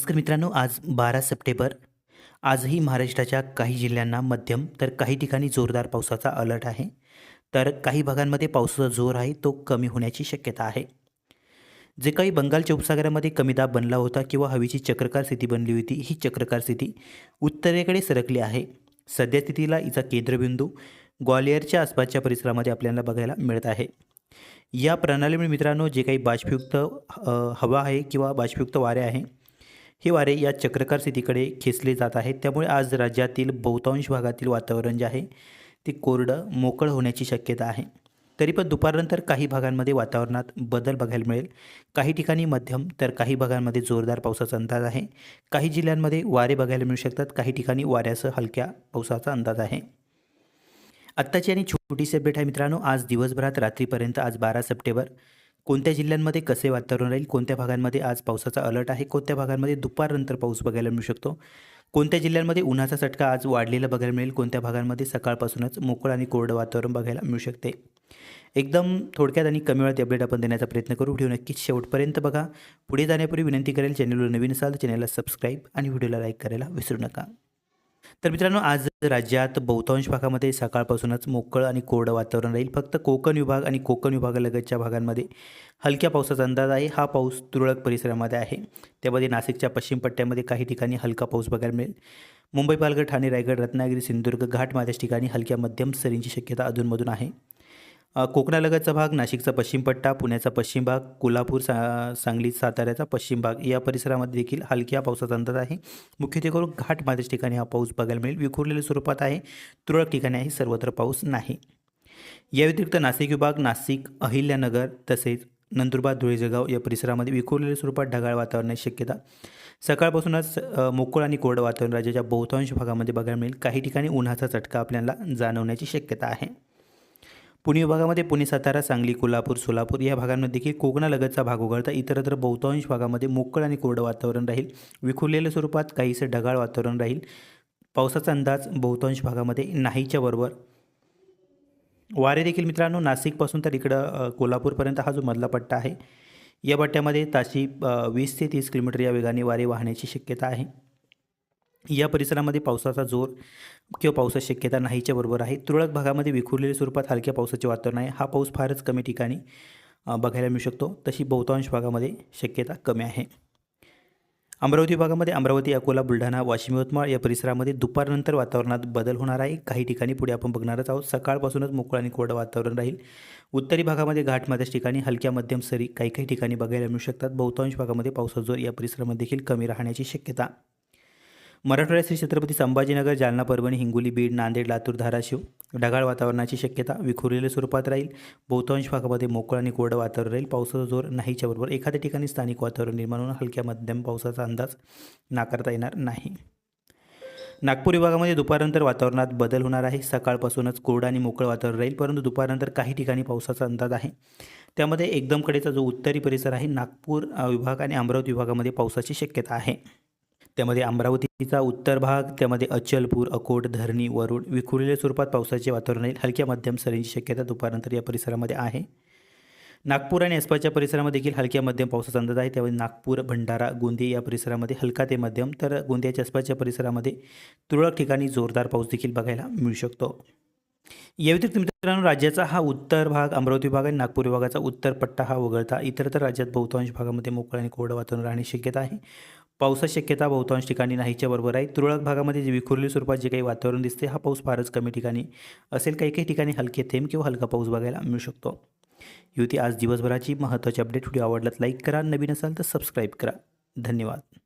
नमस्कार मित्रांनो आज बारा सप्टेंबर. आजही महाराष्ट्राच्या काही जिल्ह्यांना मध्यम तर काही ठिकाणी जोरदार पावसाचा अलर्ट आहे. तर काही भागांमध्ये पावसाचा जोर आहे तो कमी होण्याची शक्यता आहे. जे काही बंगालच्या उपसागरामध्ये कमी दाब बनला होता किंवा हवेची चक्रकार स्थिती बनली होती ही चक्रकार स्थिती उत्तरेकडे सरकली आहे. सध्या स्थितीला हिचा केंद्रबिंदू ग्वालियरच्या आसपासच्या परिसरामध्ये आपल्याला बघायला मिळत आहे. या प्रणालीमुळे मित्रांनो जे काही बाष्पयुक्त हवा आहे किंवा बाष्पयुक्त वारे आहे हे वारे या चक्रकार स्थितीकडे खेचले जात आहेत. त्यामुळे आज राज्यातील बहुतांश भागातील वातावरण जे आहे ते कोरडं मोकळं होण्याची शक्यता आहे. तरी पण दुपारनंतर काही भागांमध्ये वातावरणात बदल बघायला मिळेल. काही ठिकाणी मध्यम तर काही भागांमध्ये जोरदार पावसाचा अंदाज आहे. काही जिल्ह्यांमध्ये वारे बघायला मिळू शकतात. काही ठिकाणी वाऱ्यासह हलक्या पावसाचा अंदाज आहे. आत्ताची आणि छोटीशी अपडेट आहे मित्रांनो. आज दिवसभरात रात्रीपर्यंत आज बारा सप्टेंबर कोणत्या जिल्ह्यांमध्ये कसे वातावरण राहील कोणत्या भागांमध्ये आज पावसाचा अलर्ट आहे कोणत्या भागांमध्ये दुपारनंतर पाऊस बघायला मिळू शकतो कोणत्या जिल्ह्यांमध्ये उन्हाचा चटका आज वाढलेला बघायला मिळेल कोणत्या भागांमध्ये सकाळपासूनच मोकळं आणि कोरडं वातावरण बघायला मिळू शकते. एकदम थोडक्यात आणि कमी वेळात अपडेट आपण देण्याचा प्रयत्न करू. व्हिडिओ नक्कीच शेवटपर्यंत बघा. पुढे जाण्यापूर्वी विनंती करेल चॅनलवर नवीन असाल तर चॅनलला सबस्क्राईब आणि व्हिडिओला लाईक करायला विसरू नका. तर मित्रांनो आज राज्यात बहुतांश भागामध्ये सकाळपासूनच मोकळं आणि कोरडं वातावरण राहील. फक्त कोकण विभाग आणि कोकण विभागालगतच्या भागांमध्ये हलक्या पावसाचा अंदाज आहे. हा पाऊस तुरळक परिसरामध्ये आहे. त्यामध्ये नाशिकच्या पश्चिम पट्ट्यामध्ये काही ठिकाणी हलका पाऊस बघायला मिळेल. मुंबई पालघर ठाणे रायगड रत्नागिरी सिंधुदुर्ग घाटमाथ्याच्या ठिकाणी हलक्या मध्यम सरींची शक्यता अधूनमधून आहे. कोकणालगतचा भाग नाशिकचा पश्चिम पट्टा पुण्याचा पश्चिम भाग कोल्हापूर सा सांगली साताऱ्याचा पश्चिम भाग या परिसरामध्ये देखील हलक्या पावसाचा अंदाज आहे. मुख्यत्वे करून घाट माझ्याच ठिकाणी हा पाऊस बघायला मिळेल. विखुरलेल्या स्वरूपात आहे. तुरळक ठिकाणी आहे सर्वत्र पाऊस नाही. या व्यतिरिक्त नाशिक विभाग नाशिक अहिल्यानगर तसेच नंदुरबार धुळे जळगाव या परिसरामध्ये विखुरलेल्या स्वरूपात ढगाळ वातावरणाची शक्यता. सकाळपासूनच मोकळ आणि कोरडं वातावरण राज्याच्या बहुतांश भागामध्ये बघायला मिळेल. काही ठिकाणी उन्हाचा चटका आपल्याला जाणवण्याची शक्यता आहे. पुणे विभागामध्ये पुणे सातारा सांगली कोल्हापूर सोलापूर या भागांमध्ये देखील कोकणालगतचा भाग उघडता इतरत्र बहुतांश भागामध्ये मोकळ आणि कोरडं वातावरण राहील. विखुरलेल्या स्वरूपात काहीसं ढगाळ वातावरण राहील. पावसाचा अंदाज बहुतांश भागामध्ये नाहीच्या बरोबर. वारे देखील मित्रांनो नाशिकपासून तर इकडं कोल्हापूरपर्यंत हा जो मधला पट्टा आहे या पट्ट्यामध्ये ताशी वीस ते तीस किलोमीटर या वेगाने वारे वाहण्याची शक्यता आहे. या परिसरामध्ये पावसाचा जोर किंवा पावसाची शक्यता नाहीच्या बरोबर आहे. तुरळक भागामध्ये विखुरलेल्या स्वरूपात हलक्या पावसाचे वातावरण आहे. हा पाऊस फारच कमी ठिकाणी बघायला मिळू शकतो. तशी बहुतांश भागामध्ये शक्यता कमी आहे. अमरावती भागामध्ये अमरावती अकोला बुलढाणा वाशिम यवतमाळ या परिसरामध्ये दुपारनंतर वातावरणात बदल होणार आहे. काही ठिकाणी पुढे आपण बघणारच आहोत. सकाळपासूनच मोकळं आणि कोरडं वातावरण राहील. उत्तरी भागामध्ये घाटमाध्याच ठिकाणी हलक्या मध्यम सरी काही काही ठिकाणी बघायला मिळू शकतात. बहुतांश भागामध्ये पावसाचा जोर या परिसरामध्ये देखील कमी राहण्याची शक्यता. मराठवाड्यात श्री छत्रपती संभाजीनगर जालना परभणी हिंगोली बीड नांदेड लातूर धाराशिव ढगाळ वातावरणाची शक्यता विखुरलेल्या स्वरूपात राहील. बहुतांश भागामध्ये मोकळं आणि कोरडं वातावरण राहील. पावसाचा जोर नाहीच्या बरोबर एखाद्या ठिकाणी स्थानिक वातावरण निर्माण होऊन हलक्या मध्यम पावसाचा अंदाज नाकारता येणार नाही. नागपूर विभागामध्ये दुपारनंतर वातावरणात बदल होणार आहे. सकाळपासूनच कोरडं आणि मोकळं वातावरण राहील परंतु दुपारनंतर काही ठिकाणी पावसाचा अंदाज आहे. त्यामध्ये एकदम कडेचा जो उत्तरी परिसर आहे नागपूर विभाग आणि अमरावती विभागामध्ये पावसाची शक्यता आहे. त्यामध्ये अमरावतीचा उत्तर भाग त्यामध्ये अचलपूर अकोट धरणी वरुड विखुरलेल्या स्वरूपात पावसाचे वातावरण राहील. हलक्या मध्यम सरींची शक्यता दुपारनंतर या परिसरामध्ये आहे. नागपूर आणि आसपासच्या परिसरामध्ये देखील हलक्या मध्यम पावसाचा अंदाज आहे. त्यामध्ये नागपूर भंडारा गोंदिया या परिसरामध्ये हलका ते मध्यम तर गोंदियाच्या आसपासच्या परिसरामध्ये तुरळक ठिकाणी जोरदार पाऊस देखील बघायला मिळू शकतो. या व्यतिरिक्त मित्रांनो राज्याचा हा उत्तर भाग अमरावती विभाग आणि नागपूर विभागाचा उत्तर पट्टा हा वगळता इतरत्र राज्यात बहुतांश भागामध्ये मोकळं आणि कोरडं वातावरण राहण्याची शक्यता आहे. पावसाची शक्यता बहुतांश ठिकाणी नाहीच्या बरोबर आहे. तुरळक भागामध्ये जे विखुरली स्वरूपात जे काही वातावरण दिसते हा पाऊस फारच कमी ठिकाणी असेल. काही काही ठिकाणी हलके थेंब किंवा हलका पाऊस बघायला मिळू शकतो. युती आज दिवसभराची महत्त्वाची अपडेट व्हिडिओ आवडलात लाईक करा. नवीन असाल तर सबस्क्राईब करा. धन्यवाद.